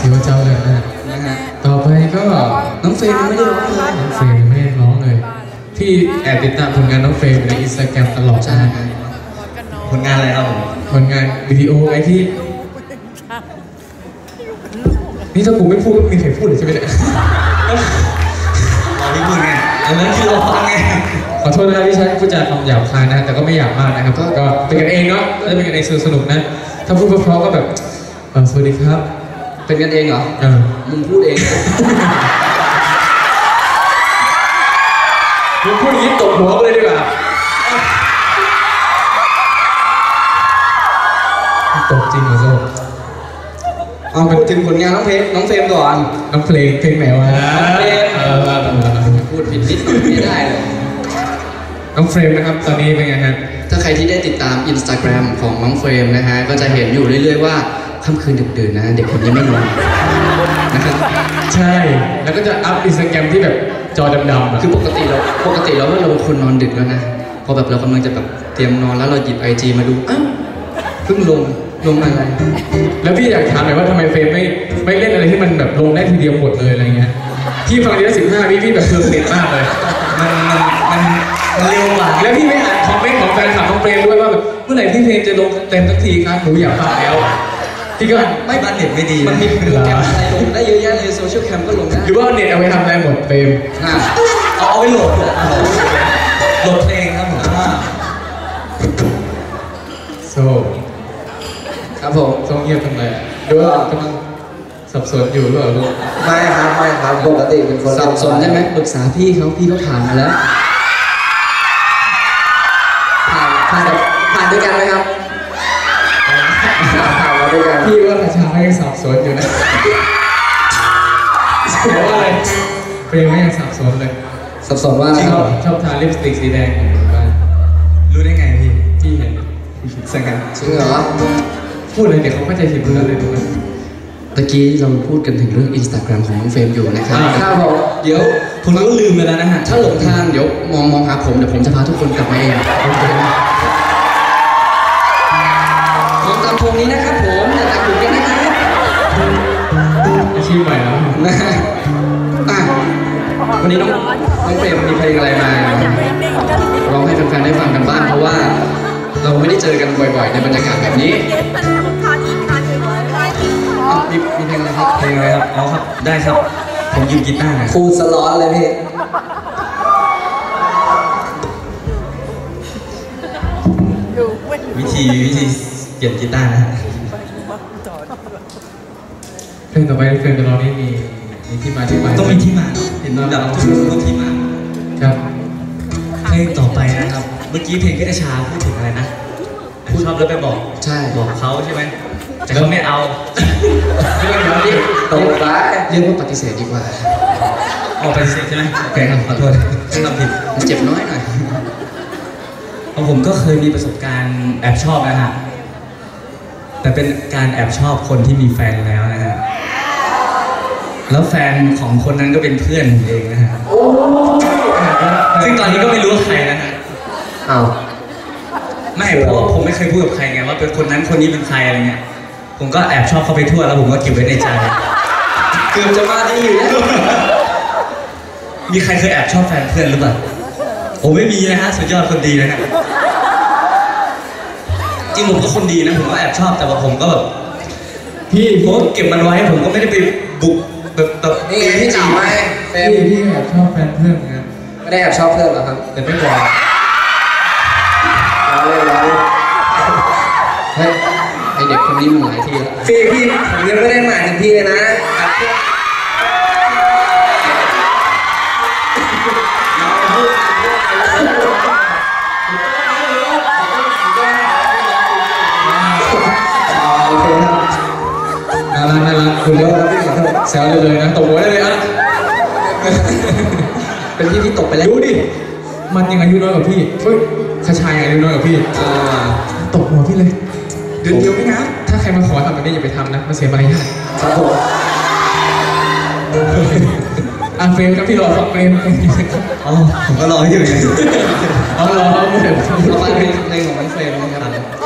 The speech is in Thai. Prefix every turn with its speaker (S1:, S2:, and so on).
S1: ถือว่าเจ้าเลยนะ
S2: นะฮะ
S1: ต่อไปก็
S2: น้องเฟรมยังไม่ได้ร้องเลย
S1: น้องเฟรมยังไม่ได้ร้องเลย พี่แอบติดตามผลงานน้องเฟรมในอินสตาแกรมตลอด
S2: ใช่
S1: นะฮะ
S2: ผลงานอะไรครับผม
S1: ผลงานวิดีโอไอ้ที่นี่ถ้ากูไม่พูดก็ไม่มีใครพูดเลยใช่ไหมเนี่ย
S2: เราที่พูดไงอันนั้นคือเราฟังไง
S1: ขอโทษนะครับที่ใช้พูดจาคำหยาบคายนะ แต่ก็ไม่หยาบมากนะครับ ก็เป็นกันเองเนาะก็จะเป็นกันเองสนุกๆนะ ถ้าพูดเพราะๆก็แบบเอ่อสวัสดีครับ
S2: เป็นกันเองเหรอ
S1: เออ
S2: มึงพูดเองนะ
S1: มึงพูดอย่างนี้ตบหัวกูเลยดีกว่าตบจริงเหรอโซ่
S2: เอาพูดถึงผลงานน้องเพลงน้องเฟรมก่อน
S1: น้องเพลงเพลงไหนวะ
S2: น้องเพลง
S1: เออเออเออ
S2: พูดผิดนิดหน่อยไม่ได้เลย
S1: น้องเฟรมนะครับตอนนี้เป็นไงฮะ
S2: ถ้าใครที่ได้ติดตามอินสตาแกรมของน้องเฟรมนะฮะก็จะเห็นอยู่เรื่อยๆว่า ค่ำคืนดึกดื่นนะ เด็กคนนี้ไม่นอนนะครับ
S1: ใช่ แล้วก็จะอัพอินสตาแกรมที่แบบจอดำๆอะ
S2: คือปกติเราปกติเราว่าเราเป็นคนนอนดึกแล้วนะพอแบบเรากำลังจะแบบเตรียมนอนแล้วเราหยิบไอจีมาดูอ้าวเพิ่งลงลงอะไร
S1: แล้วพี่อยากถามหน่อยว่าทำไมเฟรมไม่ไม่เล่นอะไรที่มันแบบลงได้ทีเดียวหมดเลยอะไรเงี้ยพี่ฟังทีละสิบห้าวิพี่แบบเพลินเน็ตมากเลย
S2: มันมันมันมันเร็วกว่า
S1: แล้วพี่ไม่อ่านคอมเมนต์ของแฟนคลับน้องเฟรมด้วยว่าแบบเมื่อไหร่พี่เพลงจะลงเต็มสักทีครับหนูอยากฟังแล้ว พี่ก็
S2: ไม่บ้านเน็ตไม่ดีมันมีโปรแกรมอะไรลงได้เยอะแยะเลยโซเชียลแคมก็ลงได้
S1: หรือว่าเอาเน็ตเอาไปทำอะไรหมดเฟรม
S2: อะเอาเอาไปโหลดโหลดเพลงครับผม
S1: โซ่
S2: ครับผม
S1: โซ่เงียบทำไมอะหรือว่ากำลังสับสนอยู่หรือเปล่าลูก
S3: ไม่ครับไม่ครับปกติเป็นคน
S2: สับสนใช่ไหมปรึกษาพี่เขาพี่เขาผ่านมาแล้วผ่านผ่านผ่านด้วยกันไหมครับ
S1: สับสนอยู่นะแปลว่าอะไรเฟรมก็ยังสับสนเลย
S2: สับสนว่าอะไร
S1: ช
S2: ค
S1: อ
S2: รั
S1: บบชอบทาลิปสติกสีแดงอยู่บ้าน
S2: รู้ได้ไงพี่
S1: พี่เห็น
S2: สังกัน
S3: จริงเหรอ
S1: พูดเลยเดี๋ยวเขาก็จะเห็นเรื่องเลยถูกไหม
S2: ตะกี้เราพูดกันถึงเรื่องอินสตาแกรมของน้องเฟรมอยู่นะครับ
S1: อ่า
S3: ครับผม
S2: เดี๋ยวผมก็ลืมไปแล้วนะฮะถ้าหลงทางเดี๋ยวมองมองหาผมเดี๋ยวผมจะพาทุกคนกลับมาเองมองตามธงนี้นะครับ
S1: ชีพใหม่แล้ว
S2: นะฮะอะวันนี้น้องน้องเฟรมมีเพลงอะไรมาร้องให้แฟนๆได้ฟังกันบ้างเพราะว่า เราไม่ได้เจอกันบ่อยๆ ในบรรยากาศแบบนี้อะมีมีเพลงอะไรครับ
S4: เพลงอะไรครับอ๋อครับ ได้ครับ ผมยืมกีตาร์นะ
S3: ฟูดสล็อตเลยพี่
S4: วิธีวิธีเปลี่ยนกีตาร์นะฮะ
S1: เพ ลงต่อไปที่เฟรมจะร้องนี่มีมีที่มาที่ไป
S4: ต้องมีที่มาเห็นแบบทุกคนต้องที่มา
S1: ครับ
S4: เพลงต่อไปนะครับ เมื่อกี้เพลงก็จะชาพูดถึงอะไรนะชอบแล้วไปบอก
S2: ใช่
S4: บอกเขาใช่ไหมแต่เขาไม่เอา
S2: เรื่องนี้เรียก
S3: ตรงไป
S2: เรียกว่าปฏิเสธดีกว่า
S4: ออกไปเสร็จใช่ไหมโอเคครับขอโทษที่ทำผิด
S2: มันเจ็บน้อยหน่อย
S4: ของผมก็เคยมีประสบการณ์แอบชอบนะฮะแต่เป็นการแอบชอบคนที่มีแฟนแล้วนะฮะ แล้วแฟนของคนนั้นก็เป็นเพื่อนผมเองนะฮะซึ่งตอนนี้ก็ไม่รู้ว่าใครนะฮะ
S3: อ้าว
S4: ไม่เพราะว่าผมไม่เคยพูดกับใครไงว่าเป็นคนนั้นคนนี้เป็นใครอะไรเงี้ย ผมก็แอบชอบเขาไปทั่วแล้วผมก็เก็บไว้ในใจ
S2: เกือบจะมาดีอยู่แล้ว
S4: มีใครเคยแอบชอบแฟนเพื่อนหรือเปล่าผมไม่มีนะฮะสุดยอดคนดีนะฮะจริงผมก็คนดีนะผมก็แอบชอบแต่ว่าผมก็แบบ
S1: พี่
S4: ผมก็เก็บมันไว้ผมก็ไม่ได้ไป
S1: ชอบแฟนเพื่อนเหมือนกัน
S3: ไม่ได้แอบชอบเพื่อนเหรอครับ
S1: แต่ไม่บอก
S3: รอเลยรอเลย
S2: เฮ้ยไอเด็กคนนี้มันหลายทีแล้ว
S3: พี่พี่ผมยังไม่ได้หมายถึงพี่เลยนะโอเคครับ
S1: น่ารักน่ารักคุณเลิกแซวเลยเลยนะตบหัวได้เลยอะ
S2: เป็นพี่ที่ตกไปแล้ว
S1: ดูดิ มันยังอายุน้อยกว่าพี่เฮ้ยชาชายยังอายุน้อยกว่าพี่
S2: อ่า
S1: ตบหัวพี่เลย
S2: เดือนเดียวไม่นะ
S1: ถ้าใครมาขอทำแบบนี้อย่าไปทำนะมันเสียมารยาท
S3: ครับผม
S1: อะเฟรมครับพี่รอฟังเฟรม
S4: อ๋อผมก็รออยู่ไง
S1: เอารอเอาเถอะ
S2: ต่อไปเป็นเพลงของมันเฟรมนะครับ